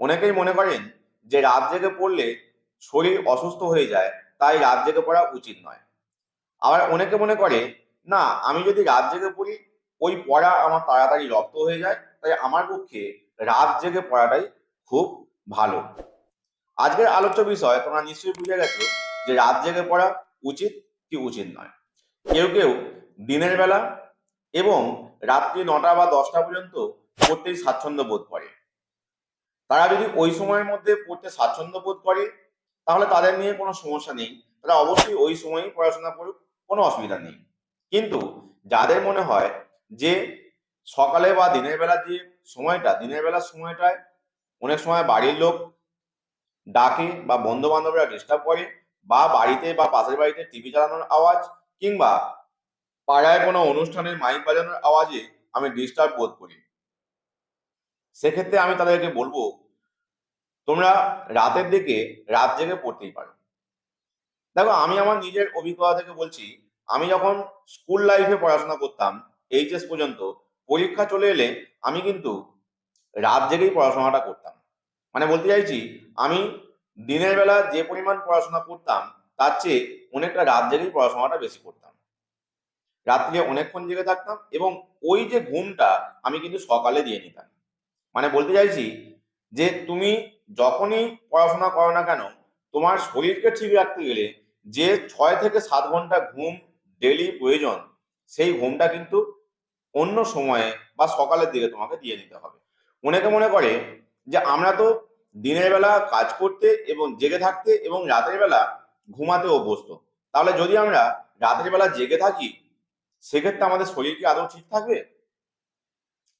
অনেকেই মনে করেন যে রাত জেগে পড়লে শরীর অসুস্থ হয়ে যায়, তাই রাত জেগে পড়া উচিত নয়। আবার অনেকে মনে করে, না, আমি যদি রাত জেগে পড়ি, ওই পড়া আমার তাড়াতাড়ি রপ্ত হয়ে যায়, তাই আমার পক্ষে রাত জেগে পড়াটাই খুব ভালো। আজকের আলোচ্য বিষয়, তোমরা নিশ্চয়ই বুঝে গেছো যে রাত জেগে পড়া উচিত কি উচিত নয়। কেউ কেউ দিনের বেলা এবং রাত্রি নটা বা দশটা পর্যন্ত পড়তেই স্বাচ্ছন্দ্য বোধ করে। তারা যদি ওই সময়ের মধ্যে পড়তে স্বাচ্ছন্দ্য বোধ করে, তাহলে তাদের নিয়ে কোনো সমস্যা নেই। তারা অবশ্যই ওই সময়ই পড়াশোনা করুক, কোনো অসুবিধা নেই। কিন্তু যাদের মনে হয় যে সকালে বা দিনের বেলা যে সময়টা, দিনের বেলার সময়টায় অনেক সময় বাড়ির লোক ডাকে বা বন্ধু বান্ধবরা ডিস্টার্ব করে বা বাড়িতে বা পাশের বাড়িতে টিভি চালানোর আওয়াজ কিংবা পাড়ায় কোনো অনুষ্ঠানের মাইক বাজানোর আওয়াজে আমি ডিস্টার্ব বোধ করি। সেক্ষেত্রে আমি তাদেরকে বলব, তোমরা রাতের দিকে রাত জেগে পড়তেই পারো। দেখো, আমি আমার নিজের অভিজ্ঞতা থেকে বলছি, আমি যখন স্কুল লাইফে পড়াশোনা করতাম এইচএস পর্যন্ত, পরীক্ষা চলে এলে আমি কিন্তু রাত জেগেই পড়াশোনাটা করতাম। মানে বলতে চাইছি, আমি দিনের বেলা যে পরিমাণ পড়াশোনা করতাম, তার চেয়ে অনেকটা রাত জেগেই পড়াশোনাটা বেশি করতাম। রাত্রে অনেকক্ষণ জেগে থাকতাম এবং ওই যে ঘুমটা আমি কিন্তু সকালে দিয়ে নিতাম। মানে বলতে চাইছি যে তুমি যখনই পড়াশোনা করো না কেন, তোমার শরীরকে ঠিক রাখতে গেলে যে ছয় থেকে সাত ঘণ্টা ঘুম ডেলি প্রয়োজন, সেই ঘুমটা কিন্তু অন্য সময়ে বা সকালের দিকে তোমাকে দিয়ে নিতে হবে। অনেকে মনে করে যে আমরা তো দিনের বেলা কাজ করতে এবং জেগে থাকতে এবং রাতের বেলা ঘুমাতে অভ্যস্ত। তাহলে যদি আমরা রাতের বেলা জেগে থাকি, সেক্ষেত্রে আমাদের শরীর কি আদৌ ঠিক থাকবে?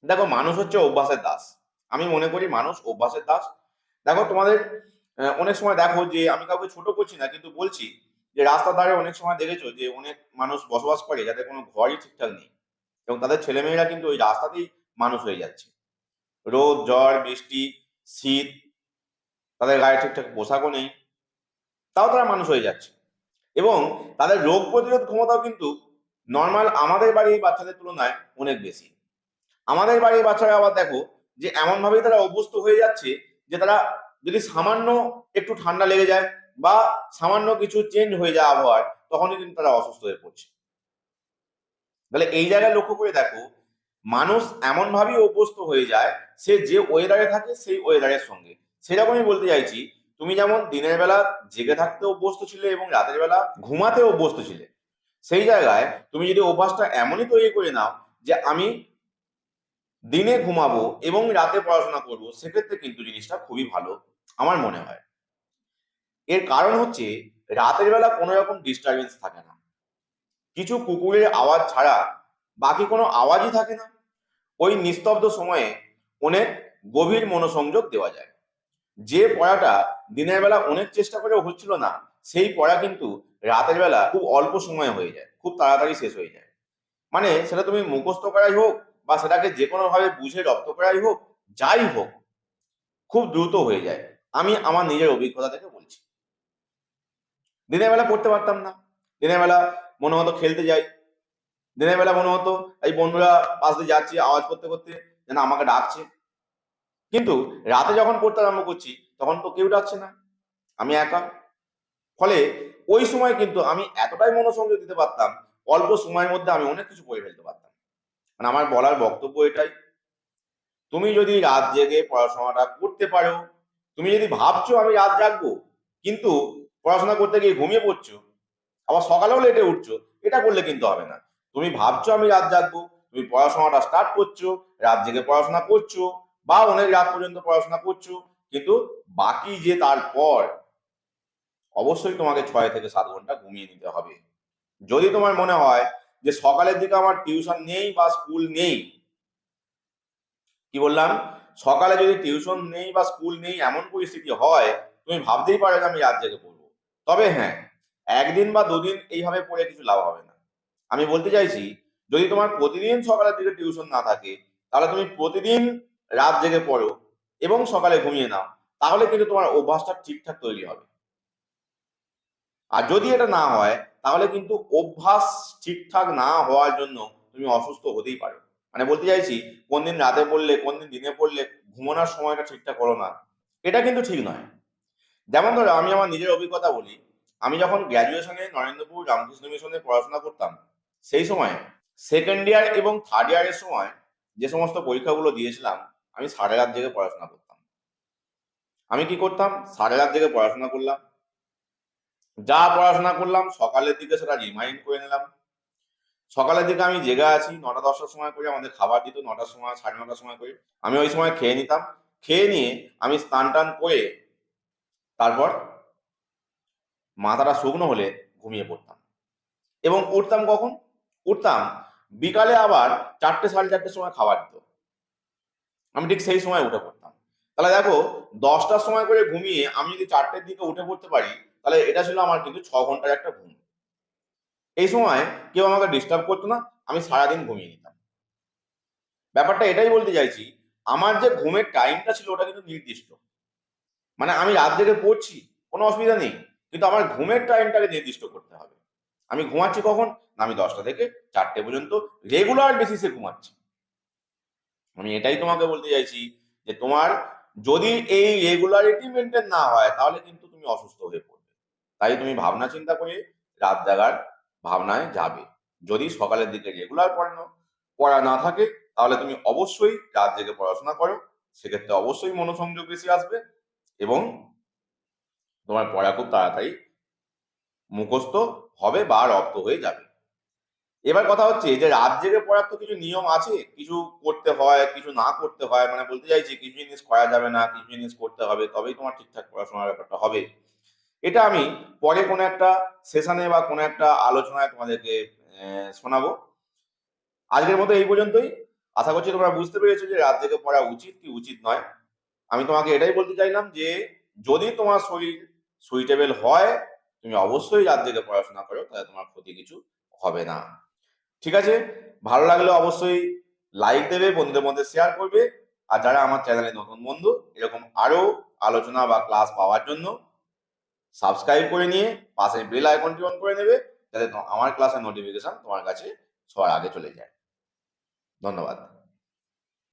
দেখো, মানুষ হচ্ছে অভ্যাসের দাস। আমি মনে করি মানুষ অভ্যাসের দাস। দেখো তোমাদের অনেক সময় দেখো যে আমি কাউকে ছোট করছি না, কিন্তু বলছি যে রাস্তার ধারে অনেক সময় দেখেছ যে অনেক মানুষ বসবাস করে যাদের কোনো ঘরই ঠিকঠাক নেই এবং তাদের ছেলেমেয়েরা কিন্তু ওই রাস্তাতেই মানুষ হয়ে যাচ্ছে। রোদ, জ্বর, বৃষ্টি, শীত, তাদের গায়ে ঠিকঠাক পোশাকও নেই, তাও তারা মানুষ হয়ে যাচ্ছে। এবং তাদের রোগ প্রতিরোধ ক্ষমতাও কিন্তু নর্মাল আমাদের বাড়ির বাচ্চাদের তুলনায় অনেক বেশি। আমাদের বাড়ির বাচ্চারা আবার দেখো যে এমন ভাবেই তারা অভ্যস্ত হয়ে যাচ্ছে যে তারা যদি সামান্য একটু ঠান্ডা লেগে যায় বা সামান্য কিছু চেঞ্জ হয়ে যায় আবহাওয়ার তখনই কিন্তু তারা অসুস্থ হয়ে পড়ছে। তাহলে এই জায়গায় লক্ষ্য করে দেখো, মানুষ এমন ভাবেই অভ্যস্ত হয়ে যায়, সে যে ওয়েদারে থাকে সেই ওয়েদারের সঙ্গে। সেরকমই বলতে চাইছি, তুমি যেমন দিনের বেলা জেগে থাকতে অভ্যস্ত ছিলে এবং রাতের বেলা ঘুমাতে অভ্যস্ত ছিলে, সেই জায়গায় তুমি যদি অভ্যাসটা এমনই তৈরি করে নাও যে আমি দিনে ঘুমাবো এবং রাতে পড়াশোনা করব, সেক্ষেত্রে কিন্তু জিনিসটা খুবই ভালো, আমার মনে হয়। এর কারণ হচ্ছে, রাতের বেলা কোনো রকম ডিস্টারবেন্স থাকে না। কিছু কুকুরের আওয়াজ ছাড়া বাকি কোনো আওয়াজই থাকে না। ওই নিস্তব্ধ সময়ে অনেক গভীর মনোসংযোগ দেওয়া যায়। যে পড়াটা দিনের বেলা অনেক চেষ্টা করে হচ্ছিল না, সেই পড়া কিন্তু রাতের বেলা খুব অল্প সময়ে হয়ে যায়, খুব তাড়াতাড়ি শেষ হয়ে যায়। মানে সেটা তুমি মুখস্থ করাই হোক বা সেটাকে যে কোনো ভাবে বুঝে রপ্ত করাই হোক, যাই হোক, খুব দ্রুত হয়ে যায়। আমি আমার নিজের অভিজ্ঞতা থেকে বলছি। দিনের বেলা পড়তে পারতাম না। দিনের বেলা মনে হতো খেলতে যাই। দিনের বেলা মনে হতো এই বন্ধুরা পাশ দিয়ে যাচ্ছি, আওয়াজ করতে করতে যেন আমাকে ডাকছে। কিন্তু রাতে যখন পড়তে আরম্ভ করছি, তখন তো কেউ ডাকছে না। আমি একা। ফলে ওই সময় কিন্তু আমি এতটাই মনোসংযোগ দিতে পারতাম, অল্প সময়ের মধ্যে আমি অনেক কিছু পড়ে ফেলতে পারতাম। মানে আমার বলার বক্তব্য এটাই। তুমি যদি রাত জেগে পড়াশোনাটা করতে পারো, তুমি যদি ভাবছ আমি রাত জাগবো, কিন্তু পড়াশোনা করতে গিয়ে ঘুমিয়ে পড়ছো, আবার সকালেও লেটে উঠছো, এটা করলে কিন্তু হবে না। তুমি ভাবছ আমি রাত জাগবো, তুমি পড়াশোনাটা স্টার্ট করছ, রাত জেগে পড়াশোনা করছ, বা অনেক রাত পর্যন্ত পড়াশোনা করছ, কিন্তু বাকি যে তারপর, অবশ্যই তোমাকে ছয় থেকে সাত ঘণ্টা ঘুমিয়ে নিতে হবে। যদি তোমার মনে হয় যে সকালের দিকে আমার টিউশন নেই বা স্কুল নেই। কি বললাম? সকালে যদি টিউশন নেই বা স্কুল নেই, এমন পরিস্থিতি হয়, তুমি ভাবতেই পারো যে আমি রাত জেগে পড়ব। তবে হ্যাঁ একদিন বা দুদিন এইভাবে পড়ে কিছু লাভ হবে না। আমি বলতে চাইছি, যদি তোমার প্রতিদিন সকালের দিকে টিউশন না থাকে, তাহলে তুমি প্রতিদিন রাত জেগে পড়ো এবং সকালে ঘুমিয়ে নাও। তাহলে কিন্তু তোমার অভ্যাসটা ঠিকঠাক তৈরি হবে। আর যদি এটা না হয়, তাহলে কিন্তু অভ্যাস ঠিকঠাক না হওয়ার জন্য তুমি অসুস্থ হতেই পারো। মানে বলতে চাইছি কোন দিন রাতে পড়লে কোন দিন দিনে পড়লে ঘুমানোর সময়টা ঠিকঠাক করো না, এটা কিন্তু ঠিক নয়। যেমন ধরো, আমি আমার নিজের অভিজ্ঞতা বলি, আমি যখন গ্র্যাজুয়েশনে নরেন্দ্রপুর রামকৃষ্ণ মিশনে পড়াশোনা করতাম, সেই সময় সেকেন্ড ইয়ার এবং থার্ড ইয়ারের সময় যে সমস্ত পরীক্ষাগুলো দিয়েছিলাম, আমি সাড়ে রাত জেগে পড়াশোনা করতাম। আমি কি করতাম? সাড়ে রাত জেগে পড়াশোনা করলাম যা পড়াশোনা করলাম, সকালের দিকে সেটা রিমাইন্ড করে নিলাম। সকালের দিকে আমি জেগে আছি, নটা দশটার সময় করে আমাদের খাবার দিত, নটার সময়, সাড়ে নটার সময় করে। আমি ওই সময় খেয়ে নিতাম। খেয়ে নিয়ে আমি স্নান টান করে তারপর মাথাটা শুকনো হলে ঘুমিয়ে পড়তাম। এবং উঠতাম কখন? উঠতাম বিকালে আবার চারটে, সাড়ে চারটের সময় খাবার দিত। আমি ঠিক সেই সময় উঠে পড়তাম। তাহলে দেখো, দশটার সময় করে ঘুমিয়ে আমি যদি চারটের দিকে উঠে পড়তে পারি তাহলে এটা ছিল আমার কিন্তু ছ ঘণ্টার একটা ঘুম। এই সময় কেউ আমাকে ডিস্টার্ব করতো না, আমি সারাদিন ঘুমিয়ে নিতাম। ব্যাপারটা এটাই বলতে চাইছি, আমার যে ঘুমের টাইমটা ছিল ওটা কিন্তু নির্দিষ্ট। মানে আমি রাত জেগে পড়ছি, কোনো অসুবিধা নেই, কিন্তু আমার ঘুমের টাইমটাকে নির্দিষ্ট করতে হবে। আমি ঘুমাচ্ছি কখন? আমি দশটা থেকে চারটে পর্যন্ত রেগুলার বেসিসে ঘুমাচ্ছি। আমি এটাই তোমাকে বলতে চাইছি যে তোমার যদি এই রেগুলারিটি মেনটেন না হয়, তাহলে কিন্তু তুমি অসুস্থ হয়ে পড়বে। তাই তুমি ভাবনা চিন্তা করে রাত জাগার ভাবনায় যাবে। যদি সকালের দিকে রেগুলার পড়ানো পড়া না থাকে, তাহলে তুমি অবশ্যই রাত জেগে পড়াশোনা করো। সেক্ষেত্রে অবশ্যই মনোসংযোগ বেশি আসবে এবং তোমার পড়া খুব তাড়াতাড়ি মুখস্থ হবে বা রপ্ত হয়ে যাবে। এবার কথা হচ্ছে যে, রাত জেগে পড়ার তো কিছু নিয়ম আছে। কিছু করতে হয়, কিছু না করতে হয়। মানে বলতে চাইছি, কিছু জিনিস করা যাবে না, কিছু জিনিস করতে হবে, তবেই তোমার ঠিকঠাক পড়াশোনার ব্যাপারটা হবে। এটা আমি পরে কোনো একটা সেশনে বা কোনো একটা আলোচনায় তোমাদেরকে শোনাবো। আজকের মতো এই পর্যন্তই। আশা করছি তোমরা বুঝতে পেরেছ যে রাত জেগে পড়া উচিত কি উচিত নয়। আমি তোমাকে এটাই বলতে চাইলাম যে, যদি তোমার শরীর সুইটেবল হয়, তুমি অবশ্যই রাত জেগে পড়াশোনা করো, তাহলে তোমার ক্ষতি কিছু হবে না। ঠিক আছে? ভালো লাগলে অবশ্যই লাইক দেবে, বন্ধুদের মধ্যে শেয়ার করবে। আর যারা আমার চ্যানেলে নতুন বন্ধু, এরকম আরও আলোচনা বা ক্লাস পাওয়ার জন্য সাবস্ক্রাইব করে নিয়ে পাশে বেল আইকনটি অন করে নেবে, যাতে আমার ক্লাসের নোটিফিকেশন তোমার কাছে সবার আগে চলে যায়। ধন্যবাদ।